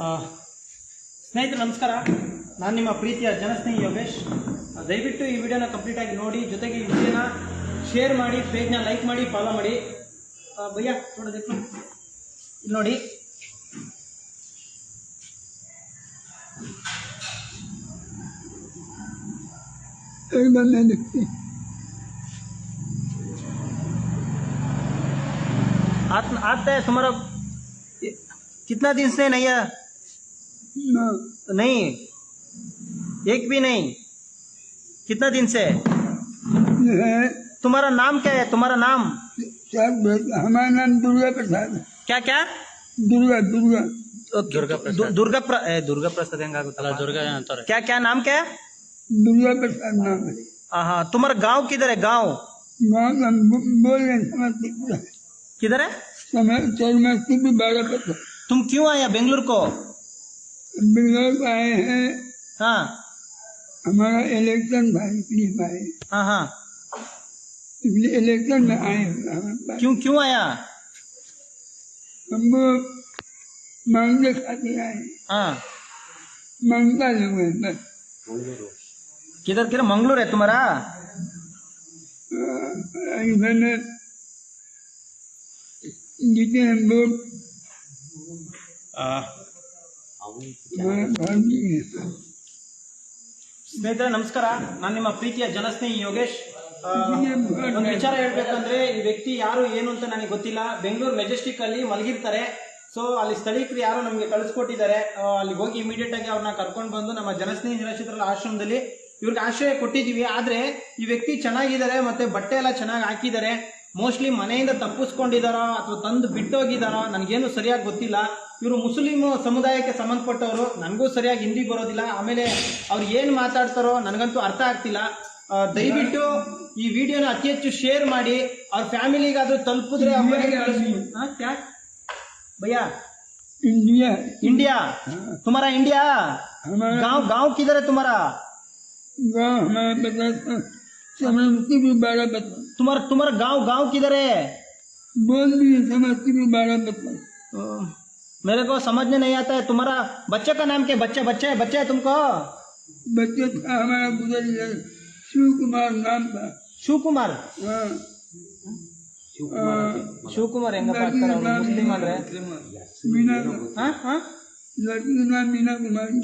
ಆ, ಸ್ನೇಹಿತರೆ ನಮಸ್ಕಾರ ನಾನು ನಿಮ್ಮ ಪ್ರೀತಿಯ ಜನಸ್ನೇಹಿ ಯೋಗೇಶ್ ಆ, ದಯವಿಟ್ಟು ಈ ವಿಡಿಯೋನ ಕಂಪ್ಲೀಟಾಗಿ ನೋಡಿ ಜೊತೆಗೆ ಈ ವಿಡಿಯೋನ ಶೇರ್ ಮಾಡಿ ಪೇಜ್ನ ಲೈಕ್ ಮಾಡಿ ಫಾಲೋ ಮಾಡಿ ಆ, ಭಯ್ಯ ನೋಡೋದಕ್ಕೆ ಇಲ್ಲಿ ನೋಡಿ आत आता है तुम्हारा कितना दिन से नहीं है नहीं एक भी नहीं कितना दिन से तुम्हारा नाम क्या है तुम्हारा नाम हमारा नाम दुर्गा प्रसाद है। क्या क्या दुर्गा दुर्गा दुर्गा प्रसाद दुर्गा प्र, ए, दुर्गा प्रसाद ಹೆಂಗಾಗುತ್ತಲ್ಲ ದುರ್ಗಾ ಅಂತಾರೆ क्या क्या नाम क्या है दुर्गा प्रसाद नाम है हाँ हाँ तुम्हारा गांव किधर है गांव गाँव का हम बो- बोल रहे हैं समस्तीपुर है। किधर है समय समस्तीपुर बारह पत्र तुम क्यों आया बेंगलुरु को बिगड़ आए हैं। हाँ। हमारा इलेक्शन भाई प्रिय भाई। हाँ हाँ। इसलिए इलेक्शन में आए क्यों क्यों आया? हम मांग खाते आए। हाँ। माँगता लोग है बस किधर किधर? मंगलोर है तुम्हारा? हाँ, इधर जितने हम लोग ಸ್ನೇಹಿತರೆ, ನಮಸ್ಕಾರ. ನಾನು ನಿಮ್ಮ ಪ್ರೀತಿಯ ಜನಸ್ನೇಹಿ ಯೋಗೇಶ್. ಒಂದು ವಿಚಾರ ಹೇಳ್ಬೇಕಂದ್ರೆ, ಈ ವ್ಯಕ್ತಿ ಯಾರು, ಏನು ಅಂತ ನನಗೆ ಗೊತ್ತಿಲ್ಲ. ಬೆಂಗಳೂರು ಮೆಜೆಸ್ಟಿಕ್ ಅಲ್ಲಿ ಮಲಗಿರ್ತಾರೆ. ಸೊ ಅಲ್ಲಿ ಸ್ಥಳೀಕರು ಯಾರು ನಮಗೆ ಕಳಿಸ್ಕೊಟ್ಟಿದ್ದಾರೆ. ಅಲ್ಲಿ ಹೋಗಿ ಇಮಿಡಿಯೇಟ್ ಆಗಿ ಅವ್ರನ್ನ ಕರ್ಕೊಂಡು ಬಂದು ನಮ್ಮ ಜನಸ್ನೇಹಿ ನಿರಾಶ್ರಿತರ ಆಶ್ರಮದಲ್ಲಿ ಇವ್ರಿಗೆ ಆಶ್ರಯ ಕೊಟ್ಟಿದ್ದೀವಿ. ಆದ್ರೆ, ಈ ವ್ಯಕ್ತಿ ಚೆನ್ನಾಗಿದ್ದಾರೆ, ಮತ್ತೆ ಬಟ್ಟೆ ಎಲ್ಲ ಚೆನ್ನಾಗಿ ಹಾಕಿದ್ದಾರೆ. ಮೋಸ್ಟ್ಲಿ ಮನೆಯಿಂದ ತಪ್ಪಿಸ್ಕೊಂಡಿದಾರೋ ಅಥವಾ ತಂದು ಬಿಟ್ಟೋಗಿದಾರೋ ನನಗೇನು ಸರಿಯಾಗಿ ಗೊತ್ತಿಲ್ಲ ಇವರು ಮುಸ್ಲಿಂ ಸಮುದಾಯಕ್ಕೆ ಸಂಬಂಧಪಟ್ಟವರು ನನಗೂ ಸರಿಯಾಗಿ ಹಿಂದಿ ಬರೋದಿಲ್ಲ ಆಮೇಲೆ ಅವ್ರು ಏನು ಮಾತಾಡ್ತಾರೋ ನನಗಂತೂ ಅರ್ಥ ಆಗ್ತಿಲ್ಲ ಆ, ದಯವಿಟ್ಟು ಈ ವಿಡಿಯೋನ ಅತಿ ಹೆಚ್ಚು ಶೇರ್ ಮಾಡಿ ಅವ್ರ ಫ್ಯಾಮಿಲಿಗಾದ್ರೂ ತಲುಪಿದ್ರೆ ಅವ್ರ ಮನೆಗೆ ಕಳ್ಸಿ- ಹಾ, ಕ್ಯಾ? ಭಯ್ಯಾ इंडिया इंडिया तुम्हारा इंडिया हमारा गांव गांव किधर है तुम्हारा गाँव हमारा समस्ती भी तुम्हारा तुम्हारा गाँव गाँव किधर है? बोल दिए समस्ती भी बारह बतवा मेरे को समझ में नहीं आता है। तुम्हारा बच्चे का नाम क्या? बच्चा बच्चा है? बच्चा है तुमको? बच्चे था हमारा गुजर शिव कुमार नाम था। शिव कुमार शिव कुमार। मीना हाँ, हाँ। लड़की का नाम मीना कुमारी।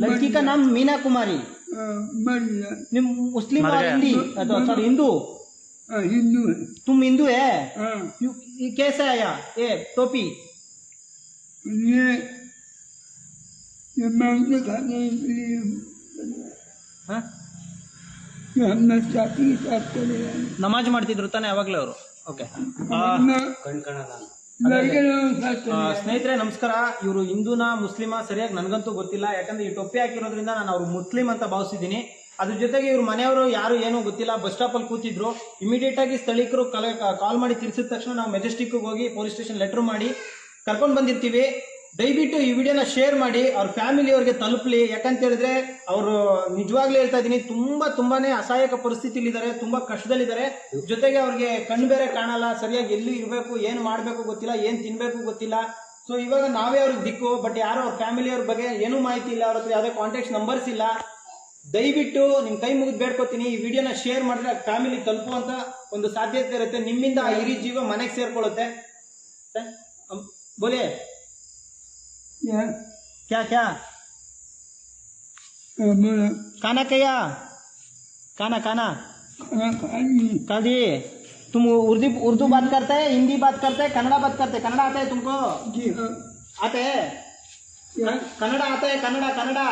लड़की का नाम मीना कुमारी। हाँ, मर गया निम मुस्लिम और हिंदी तो सॉरी हिंदू हाँ, हिंदू है तुम हिंदू है हाँ यू- ये कैसे आया ये टोपी ये ये मांगते खाते हैं इसलिए हाँ कि हमने साथी के साथ चले गए ನಮಾಜ್ ಮಾಡ್ತಿದ್ರು ತಾನೆ ಯಾವಾಗ್ಲೂ ಅವರು ಓಕೆ अपना ಸ್ನೇಹಿತರೆ ನಮಸ್ಕಾರ. ಇವರು ಹಿಂದೂನ ಮುಸ್ಲಿಮ ಸರಿಯಾಗಿ ನನಗಂತೂ ಗೊತ್ತಿಲ್ಲ. ಯಾಕಂದ್ರೆ ಈ ಟೊಪ್ಪಿ ಹಾಕಿರೋದ್ರಿಂದ ನಾನು ಅವ್ರು ಮುಸ್ಲಿಂ ಅಂತ ಭಾವಿಸಿದ್ದೀನಿ. ಅದ್ರ ಜೊತೆಗೆ ಇವ್ರ ಮನೆಯವರು ಯಾರು ಏನು ಗೊತ್ತಿಲ್ಲ. ಬಸ್ ಸ್ಟಾಪ್ ಅಲ್ಲಿ ಕೂತಿದ್ರು. ಇಮಿಡಿಯೇಟ್ ಆಗಿ ಸ್ಥಳೀಕರು ಕಾಲ್ ಮಾಡಿ ತಿಳಿಸಿದ ತಕ್ಷಣ ನಾವು ಮೆಜೆಸ್ಟಿಕ್ ಹೋಗಿ ಪೊಲೀಸ್ ಸ್ಟೇಷನ್ ಲೆಟರ್ ಮಾಡಿ ಕರ್ಕೊಂಡು ಬಂದಿರ್ತೀವಿ. ದಯವಿಟ್ಟು ಈ ವಿಡಿಯೋನ ಶೇರ್ ಮಾಡಿ, ಅವ್ರ ಫ್ಯಾಮಿಲಿ ಅವ್ರಿಗೆ ತಲುಪಲಿ. ಯಾಕಂತ ಹೇಳಿದ್ರೆ, ಅವರು ನಿಜವಾಗ್ಲೂ ಹೇಳ್ತಾ ಇದ್ದೀನಿ ತುಂಬಾ ತುಂಬಾನೇ ಅಸಹಾಯಕ ಪರಿಸ್ಥಿತಿಲಿದ್ದಾರೆ, ತುಂಬಾ ಕಷ್ಟದಲ್ಲಿದ್ದಾರೆ. ಜೊತೆಗೆ ಅವ್ರಿಗೆ ಕಣ್ಣು ಬೇರೆ ಕಾಣಲ್ಲ, ಸರಿಯಾಗಿ ಎಲ್ಲಿ ಇರಬೇಕು, ಏನು ಮಾಡಬೇಕು ಗೊತ್ತಿಲ್ಲ, ಏನು ತಿನ್ಬೇಕು ಗೊತ್ತಿಲ್ಲ. ಸೊ ಇವಾಗ ನಾವೇ ಅವ್ರಿಗೆ ದಿಕ್ಕು ಬಟ್ ಯಾರೋ ಅವ್ರ ಫ್ಯಾಮಿಲಿ ಅವ್ರ ಬಗ್ಗೆ ಏನೂ ಮಾಹಿತಿ ಇಲ್ಲ, ಅವ್ರ ಹತ್ರ ಯಾವುದೇ ಕಾಂಟ್ಯಾಕ್ಟ್ ನಂಬರ್ಸ್ ಇಲ್ಲ. ದಯವಿಟ್ಟು ನಿಮ್ ಕೈ ಮುಗಿದು ಬೇಡ್ಕೋತೀನಿ, ಈ ವಿಡಿಯೋನ ಶೇರ್ ಮಾಡಿದ್ರೆ ಫ್ಯಾಮಿಲಿ ತಲುಪುವಂತ ಒಂದು ಸಾಧ್ಯತೆ ಇರುತ್ತೆ. ನಿಮ್ಮಿಂದ ಆ ಹಿರಿ ಜೀವ ಮನೆಗೆ ಸೇರ್ಕೊಳ್ಳುತ್ತೆ. ಬೋಲೆ? क्या क्या? क्या हाँ, बोला खाना क्या? लिए खा दिए तुम उर्दू उर्दू बात करते हैं हिंदी बात करते है कन्नड़ा बात करते हैं कन्नड़ा आता है तुमको? जी। हाँ आते हैं? कन्नड़ा आता है कन्नड़ा कन्नड़ा?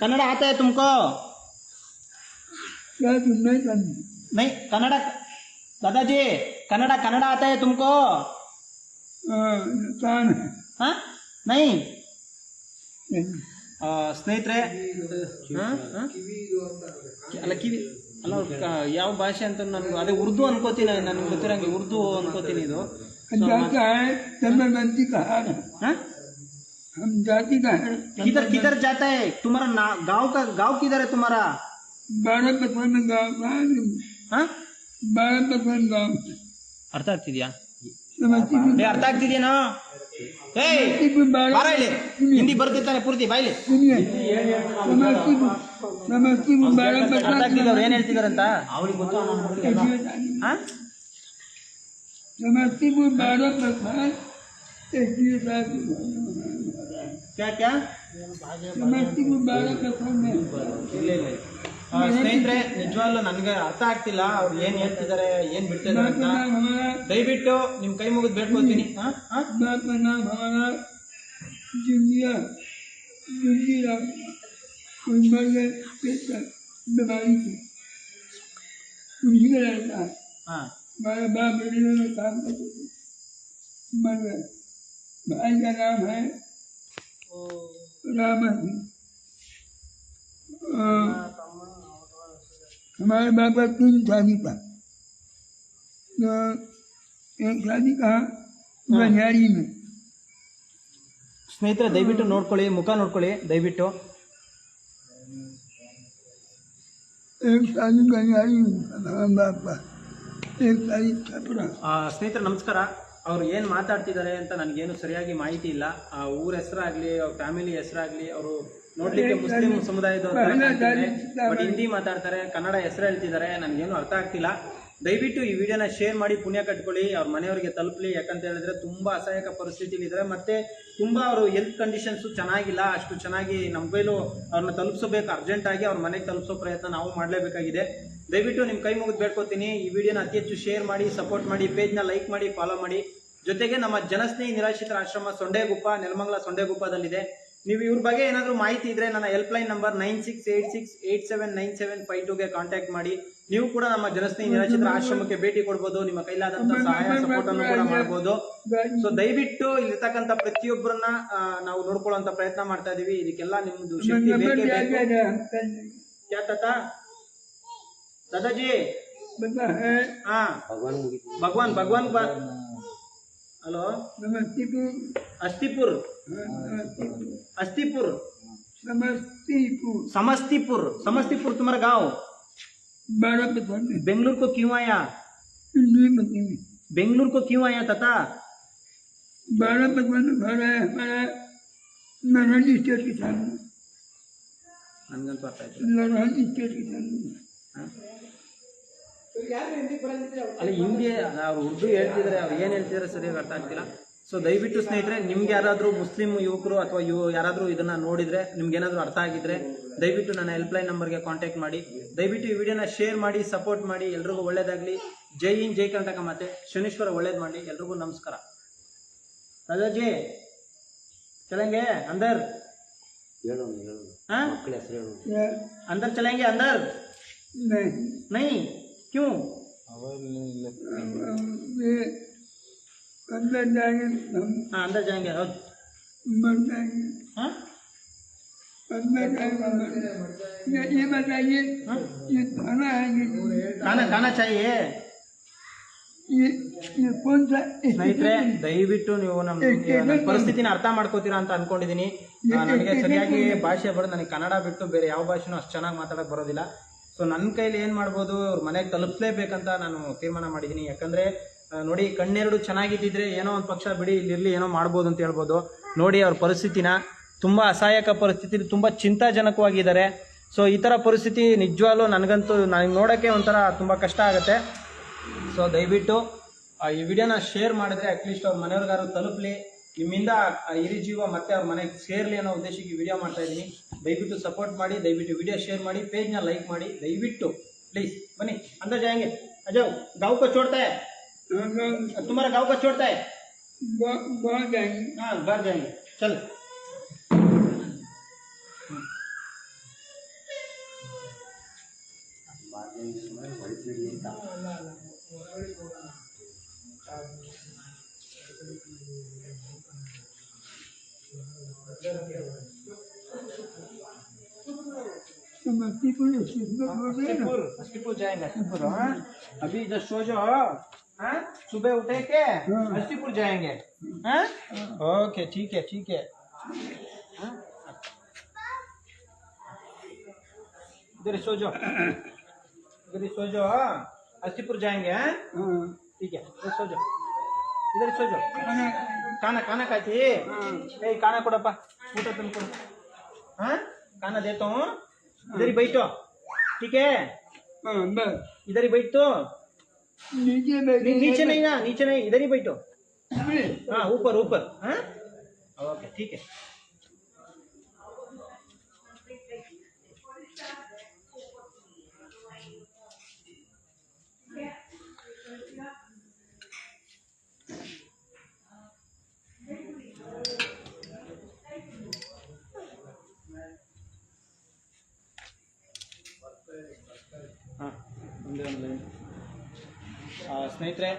कन्नड़ा। आता है तुमको? नहीं करनी नहीं कन्नड़ा दादाजी कन्नड़ा कन्नड़ा आता है तुमको? हाँ नुकसान है हाँ नहीं नहीं। ಆ, ಸ್ನೇಹಿತರೆ ಹ? ಹ? ಅಲ್ಲ ಕಿವಿ ಅಲ್ಲ ಅವ್ರ್ ಕ- ಯಾವ ಭಾಷೆ ಅಂತ ನನಗೆ ಅದೇ ಉರ್ದು ಅನ್ಕೋತೀನಿ ನನಗೆ ಗೊತ್ತಿರಂಗೆ ಉರ್ದು ಅನ್ಕೋತೀನಿ ಇದು जाता है जन्मगंती का हार है ಹ? हम जाति का है किधर किधर जाता है तुम्हारा ना गांव का गांव किधर है तुम्हारा बारह पचपन गाँव का ಹ? बारह पचपन गाँव ಅರ್ಥ ಆಗ್ತಿದ್ಯಾ समस्तीपुर ಏ ಅರ್ಥ ಆಗ್ತಿದ್ಯೇನೋ ಏಯ್ समस्तीपुर ಬಾರ बारह ಇಲ್ಲಿ ಹಿಂದಿ ಬರ್ತಿರ್ತಾನೆ ಪೂರ್ತಿ ಬಾಯ್ಲಿ सुनिए समस्तीपुर समस्तीपुर बारह ಅರ್ಥ पचास ಆಗ್ತಿದ್ದವ್ರು ಏನ್ ಹೇಳ್ತಿದಾರಂತ ಅವ್ರಿಗೆ ಗೊತ್ತು ಹಾ समस्तीपुर बारह पचास एकवीस सात ಕ್ಯಾ ಕ್ಯಾ समस्तीपुर बारह पचास में ಇಲ್ಲ ಇಲ್ಲ ಆ, ಸ್ನೇಹಿತರೆ ನಿಜವಾಗ್ಲೂ ನನ್ಗೆ ಅರ್ಥ ಆಗ್ತಿಲ್ಲ ಅವ್ರು ಏನ್ ಹೇಳ್ತಿದ್ದಾರೆ ಏನ್ ಬಿಡ್ತಿದ್ದಾರೆ बाप ಅಂತ का नाम हमारा ದಯವಿಟ್ಟು ನಿಮ್ ಕೈ ಮುಗಿದ್ ಬೇಡ್ಕೊತೀನಿ ಹಾ ಹಾ बाप का हमारे बाप का तीन शादी था तो एक शादी कहा बनियारी में ಸ್ನೇಹಿತರೆ ದಯವಿಟ್ಟು ನೋಡ್ಕೊಳ್ಳಿ ಮುಖ ನೋಡ್ಕೊಳ್ಳಿ ದಯವಿಟ್ಟು एक शादी बनियारी में था हमारे बाप का एक शादी छपरा ಆ, ಸ್ನೇಹಿತರೆ ನಮಸ್ಕಾರ ಅವ್ರು ಏನು ಮಾತಾಡ್ತಿದ್ದಾರೆ ಅಂತ ನನಗೇನು ಸರಿಯಾಗಿ ಮಾಹಿತಿ ಇಲ್ಲ ಆ ಊರ ಹೆಸರಾಗ್ಲಿ ಅವ್ರ ಫ್ಯಾಮಿಲಿ ಹೆಸರಾಗ್ಲಿ ಅವರು ನೋಡ್ಲಿಕ್ಕೆ ಮುಸ್ಲಿಂ ಸಮುದಾಯದ ಬಟ್ ಹಿಂದಿ ಮಾತಾಡ್ತಾರೆ ಕನ್ನಡ ಹೆಸರು ಹೇಳ್ತಿದ್ದಾರೆ ನನಗೇನು ಅರ್ಥ ಆಗ್ತಿಲ್ಲ. ದಯವಿಟ್ಟು ಈ ವಿಡಿಯೋನ ಶೇರ್ ಮಾಡಿ ಪುಣ್ಯ ಕಟ್ಕೊಳ್ಳಿ. ಅವ್ರ ಮನೆಯವರಿಗೆ ತಲುಪಲಿ ಯಾಕಂತ ಹೇಳಿದ್ರೆ ತುಂಬಾ ಅಸಹಾಯಕ ಪರಿಸ್ಥಿತಿಲಿ ಇದ್ದಾರೆ. ಮತ್ತೆ ತುಂಬಾ ಅವರು ಹೆಲ್ತ್ ಕಂಡೀಷನ್ಸ್ ಚೆನ್ನಾಗಿಲ್ಲ ಅಷ್ಟು ಚೆನ್ನಾಗಿ ನಮ್ಮ ಕೈಲೂ ಅವ್ರನ್ನ ತಲುಪಿಸಬೇಕು ಅರ್ಜೆಂಟ್ ಆಗಿ ಅವ್ರ ಮನೆಗೆ ತಲುಪಿಸೋ ಪ್ರಯತ್ನ ನಾವು ಮಾಡಲೇಬೇಕಾಗಿದೆ. ದಯವಿಟ್ಟು ನಿಮ್ಮ ಕೈ ಮುಗಿದು ಬೇಡ್ಕೋತೀನಿ. ಈ ವಿಡಿಯೋನ ಅತಿ ಹೆಚ್ಚು ಶೇರ್ ಮಾಡಿ ಸಪೋರ್ಟ್ ಮಾಡಿ ಪೇಜ್ನ ಲೈಕ್ ಮಾಡಿ ಫಾಲೋ ಮಾಡಿ. ಜೊತೆಗೆ ನಮ್ಮ ಜನಸ್ನೇಹಿ ನಿರಾಶ್ರಿತರ ಆಶ್ರಮ ಸೊಂಡೆಗುಪ್ಪ ನೆಲಮಂಗಲ ಸೊಂಡೆಗುಪ್ಪದಲ್ಲಿದೆ. ನೀವು ಇವ್ರ ಬಗ್ಗೆ ಏನಾದರೂ ಮಾಹಿತಿ ಇದ್ರೆ ನನ್ನ helpline number nine six eight six eight seven nine seven five ಟೂಗೆ contact ಮಾಡಿ. ನೀವು ಕೂಡ ನಮ್ಮ ಜನಸ್ನೇಹಿ ನಿರಾಶ್ರಿತರ ಆಶ್ರಮಕ್ಕೆ ಭೇಟಿ ಕೊಡಬಹುದು ನಿಮ್ಮ ಕೈಲಾದಂತ ಸಹಾಯ ಸಪೋರ್ಟ್ ಅನ್ನು ಕೂಡ ಮಾಡಬಹುದು ಸೊ ದಯವಿಟ್ಟು ಇಲ್ಲಿರ್ತಕ್ಕಂಥ ಪ್ರತಿಯೊಬ್ಬರನ್ನ ನಾವು ನೋಡ್ಕೊಳ್ಳುವಂತ ಪ್ರಯತ್ನ ಮಾಡ್ತಾ ಇದೀವಿ. ಇದಕ್ಕೆಲ್ಲ ನಿಮ್ದು ಶಕ್ತಿ ದಾದಾಜಿ ಹಾ. ಭಗವಾನ್ ಭಗವಾನ್ ಭಗವಾನ್ ताता दादाजी बता है हाँ भगवान भगवान बा हेलो समस्तीपुर अस्तीपुर हाँ, समस्तीपुर अस्तीपुर समस्तीपुर समस्तीपुर समस्तीपुर तुम्हारा गांव बारह पसंद है बेंगलुरु को क्यों आया हिंदी बताइए बेंगलुरु को क्यों आया ताता बारह पचपन घर है हमारा नारायण स्टेट के सामने ನನ್ಗಂತೂ ಅರ್ಥ ಆಯ್ತು नारायण स्टेट के सामने ಅಲ್ಲ ಹಿಂದಿ ಅವ್ರು ಉರ್ದು ಹೇಳ್ತಿದ್ರೆ ಅವ್ರು ಏನು ಹೇಳ್ತಿದ್ರೆ ಸರಿಯಾಗಿ ಅರ್ಥ ಆಗ್ತಿಲ್ಲ. ಸೊ ದಯವಿಟ್ಟು ಸ್ನೇಹಿತರೆ ನಿಮ್ಗೆ ಯಾರಾದರೂ ಮುಸ್ಲಿಂ ಯುವಕರು ಅಥವಾ ಯು ಯಾರಾದ್ರೂ ಇದನ್ನ ನೋಡಿದ್ರೆ ನಿಮ್ಗೆ ಏನಾದರೂ ಅರ್ಥ ಆಗಿದ್ರೆ ದಯವಿಟ್ಟು ನನ್ನ ಹೆಲ್ಪ್ ಹೆಲ್ಪ್ಲೈನ್ ನಂಬರ್ಗೆ ಕಾಂಟ್ಯಾಕ್ಟ್ ಮಾಡಿ. ದಯವಿಟ್ಟು ಈ ವಿಡಿಯೋನ ಶೇರ್ ಮಾಡಿ ಸಪೋರ್ಟ್ ಮಾಡಿ. ಎಲ್ರಿಗೂ ಒಳ್ಳೇದಾಗಲಿ. ಜೈ ಇನ್ ಜೈ ಕರ್ನಾಟಕ ಮತ್ತೆ ಶನೀಶ್ವರ ಒಳ್ಳೇದು ಮಾಡಿ ಎಲ್ರಿಗೂ ನಮಸ್ಕಾರ. ರಾಜಾಜಿ ಚಲಂಗೆ ಅಂದರ್. ಅಂದರ್ ಚಲಂಗೆ ಅಂದರ್. ನೈ. क्यों ये अंदर जाएंगे हम हाँ अंदर जाएंगे और मर जाएंगे हाँ अंदर जाएंगे मर जाएंगे। ये ये बताइए हाँ? ये खाना है ये खाना खाना चाहिए ये ये कौन सा ಸ್ನೇಹಿತರೆ ದಯವಿಟ್ಟು ನೀವು ನಮ್ಮ ನನ್ನ ಪರಿಸ್ಥಿತಿನ ಅರ್ಥ ಮಾಡ್ಕೋತೀರಾ ಅಂತ ಅನ್ಕೊಂಡಿದೀನಿ ಆ, ನನಗೆ ಸರಿಯಾಗಿ ಭಾಷೆ ಬರೋದು ನನಗೆ ಕನ್ನಡ ಬಿಟ್ಟು ಬೇರೆ ಯಾವ ಭಾಷೆನೂ ಅಷ್ಟು ಚೆನ್ನಾಗಿ ಮಾತಾಡಕ್ ಬರೋದಿಲ್ಲ ಸೊ ನನ್ನ ಕೈಲಿ ಏನು ಮಾಡ್ಬೋದು, ಅವ್ರ ಮನೆಗೆ ತಲುಪಿಸ್ಲೇಬೇಕಂತ ನಾನು ತೀರ್ಮಾನ ಮಾಡಿದ್ದೀನಿ ಯಾಕಂದರೆ ನೋಡಿ, ಕಣ್ಣೆರಡು ಚೆನ್ನಾಗಿದ್ದಿದ್ರೆ ಏನೋ ಒಂದು ಪಕ್ಷ, ಬಿಡಿ ಇಲ್ಲಿರಲಿ ಏನೋ ಮಾಡ್ಬೋದು ಅಂತ ಹೇಳ್ಬೋದು. ನೋಡಿ, ಅವ್ರ ಪರಿಸ್ಥಿತಿನ ತುಂಬ ಅಸಹಾಯಕ ಪರಿಸ್ಥಿತಿಲಿ ತುಂಬ ಚಿಂತಾಜನಕವಾಗಿದ್ದಾರೆ. ಸೊ ಈ ಥರ ಪರಿಸ್ಥಿತಿ ನಿಜವಾಗ್ಲೂ ನನಗಂತೂ, ನನಗೆ ನೋಡೋಕ್ಕೆ ಒಂಥರ ತುಂಬ ಕಷ್ಟ ಆಗುತ್ತೆ. ಸೊ ದಯವಿಟ್ಟು ಈ ವಿಡಿಯೋನ ಶೇರ್ ಮಾಡಿದ್ರೆ ಅಟ್ಲೀಸ್ಟ್ ಅವ್ರ ಮನೆಯವ್ರಿಗಾರು ತಲುಪಲಿ. ನಿಮ್ಮಿಂದ ಆ ಹಿರಿ ಜೀವ ಮತ್ತೆ ಅವ್ರ ಮನೆಗೆ ಸೇರ್ಲಿ ಅನ್ನೋ ಉದ್ದೇಶಕ್ಕೆ ವಿಡಿಯೋ ಮಾಡ್ತಾ ಇದ್ದೀನಿ ದಯವಿಟ್ಟು ಸಪೋರ್ಟ್ ಮಾಡಿ ದಯವಿಟ್ಟು ವಿಡಿಯೋ ಶೇರ್ ಮಾಡಿ ಪೇಜ್ನ ಲೈಕ್ ಮಾಡಿ ದಯವಿಟ್ಟು ಪ್ಲೀಸ್ ಬನ್ನಿ अंदर जाएंगे अजय गाँव को छोड़ता है तुम्हारा गाँव को छोड़ता है बहुत जाएंगे हाँ घर जाएंगे चल अस्तीपुर अस्तीपुर जाएंगे अस्तीपुर हाँ अभी इधर सो जाओ हाँ सुबह उठे के हाँ। अस्तीपुर जाएंगे हाँ ओके ठीक है ठीक है हाँ? इधर ही सो जाओ इधर ही सो जाओ हाँ? अस्तीपुर जाएंगे हाँ हाँ ठीक है इधर सो जाओ ಇದರಿ ಸೋಜು ಕಾನ ಕಾನ ಕಾಯ್ತಿ ಏಯ್ ಕಾನ ಕೊಡಪ್ಪ ಊಟ ತಂದು ಕೊಡು ಹಾ ಕಾನ ದೇತೋ इधर ही बैठो। ठीक है? इधर ही बैठ। तो नीचे नीचे नहीं। ना नीचे नहीं इधर ही बैठो। हाँ ऊपर ऊपर। हाँ? ओके ठीक है। ಒಂದೇ ಒಂದು ಸ್ನೇಹಿತರೆ,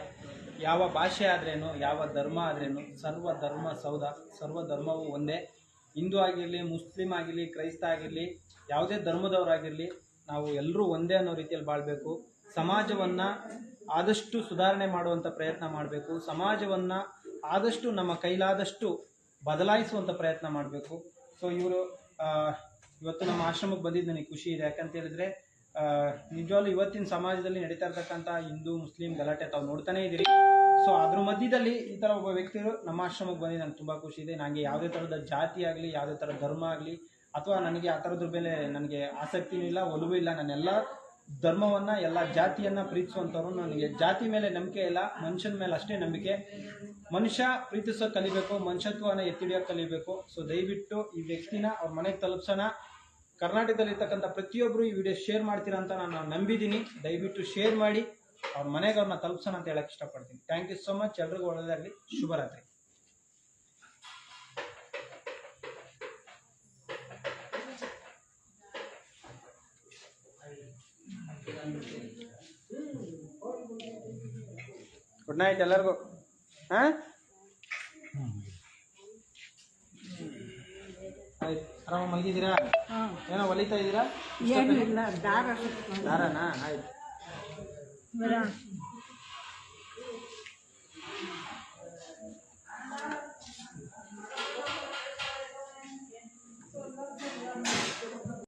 ಯಾವ ಭಾಷೆ ಆದ್ರೇನು, ಯಾವ ಧರ್ಮ ಆದ್ರೇನು, ಸರ್ವ ಧರ್ಮ ಸೌಧ, ಸರ್ವ ಧರ್ಮವೂ ಒಂದೇ. ಹಿಂದೂ ಆಗಿರಲಿ, ಮುಸ್ಲಿಂ ಆಗಿರಲಿ, ಕ್ರೈಸ್ತ ಆಗಿರಲಿ, ಯಾವುದೇ ಧರ್ಮದವರಾಗಿರಲಿ ನಾವು ಎಲ್ಲರೂ ಒಂದೇ ಅನ್ನೋ ರೀತಿಯಲ್ಲಿ ಬಾಳಬೇಕು. ಸಮಾಜವನ್ನು ಆದಷ್ಟು ಸುಧಾರಣೆ ಮಾಡುವಂಥ ಪ್ರಯತ್ನ ಮಾಡಬೇಕು. ಸಮಾಜವನ್ನು ಆದಷ್ಟು ನಮ್ಮ ಕೈಲಾದಷ್ಟು ಬದಲಾಯಿಸುವಂಥ ಪ್ರಯತ್ನ ಮಾಡಬೇಕು. ಸೊ ಇವರು ಇವತ್ತು ನಮ್ಮ ಆಶ್ರಮಕ್ಕೆ ಬಂದಿದ್ದು ನನಗೆ ಖುಷಿ ಇದೆ. ಯಾಕಂತ ಹೇಳಿದ್ರೆ ನಿಜವಾಗ್ಲೂ ಇವತ್ತಿನ ಸಮಾಜದಲ್ಲಿ ನಡೀತಾ ಇರ್ತಕ್ಕಂಥ ಹಿಂದೂ, ಮುಸ್ಲಿಂ ಗಲಾಟೆ ತಾವು ನೋಡ್ತಾನೆ ಇದ್ದೀರಿ. ಸೊ ಅದ್ರ ಮಧ್ಯದಲ್ಲಿ ಈ ಥರ ಒಬ್ಬ ವ್ಯಕ್ತಿಗಳು ನಮ್ಮ ಆಶ್ರಮಕ್ಕೆ ಬಂದು ನಂಗೆ ತುಂಬ ಖುಷಿ ಇದೆ. ನನಗೆ ಯಾವುದೇ ಥರದ ಜಾತಿ ಆಗಲಿ, ಯಾವುದೇ ಥರದ ಧರ್ಮ ಆಗಲಿ, ಅಥವಾ ನನಗೆ ಆ ಥರದ್ರ ಮೇಲೆ ನನಗೆ ಆಸಕ್ತಿನೂ ಇಲ್ಲ, ಒಲವು ಇಲ್ಲ. ನಾನೆಲ್ಲ ಧರ್ಮವನ್ನು, ಎಲ್ಲ ಜಾತಿಯನ್ನು ಪ್ರೀತಿಸುವಂಥವ್ರು. ನನಗೆ ಜಾತಿ ಮೇಲೆ ನಂಬಿಕೆ ಇಲ್ಲ, ಮನುಷ್ಯನ ಮೇಲೆ ಅಷ್ಟೇ ನಂಬಿಕೆ. ಮನುಷ್ಯ ಪ್ರೀತಿಸೋ ಕಲಿಬೇಕು, ಮನುಷ್ಯತ್ವನ ಎತ್ತಿಡಿಯೋಕೆ ಕಲಿಬೇಕು. ಸೊ ದಯವಿಟ್ಟು ಈ ವ್ಯಕ್ತಿನ ಅವ್ರ ಮನೆಗೆ ತಲುಪ್ಸೋಣ. ಕರ್ನಾಟಕದಲ್ಲಿರ್ತಕ್ಕಂಥ ಪ್ರತಿಯೊಬ್ಬರು ಈ ವಿಡಿಯೋ ಶೇರ್ ಮಾಡ್ತೀರಾ ಅಂತ ನಾನು ನಂಬಿದ್ದೀನಿ. ದಯವಿಟ್ಟು ಶೇರ್ ಮಾಡಿ, ಅವ್ರ ಮನೆಗೆ ಅವ್ರನ್ನ ತಲುಪ್ಸೋಣ ಅಂತ ಹೇಳಕ್ ಇಷ್ಟಪಡ್ತೀನಿ. ಥ್ಯಾಂಕ್ ಯು ಸೋ ಮಚ್ ಎಲ್ರಿಗೂ ಒಳ್ಳೆಯದಾಗಲಿ ಶುಭರಾತ್ರಿ. ಗುಡ್ ನೈಟ್ ಎಲ್ಲರಿಗೂ. ಹಾಂ? ಆಯ್ತು. ಆರಾಮ ಮಲಗಿದ್ದೀರಾ? ಏನೋ ಹೊಲಿತಾ ಇದ್ದೀರಾ? ಏನಿಲ್ಲ ದಾರ ದಾರನಾ? ಆಯ್ತು.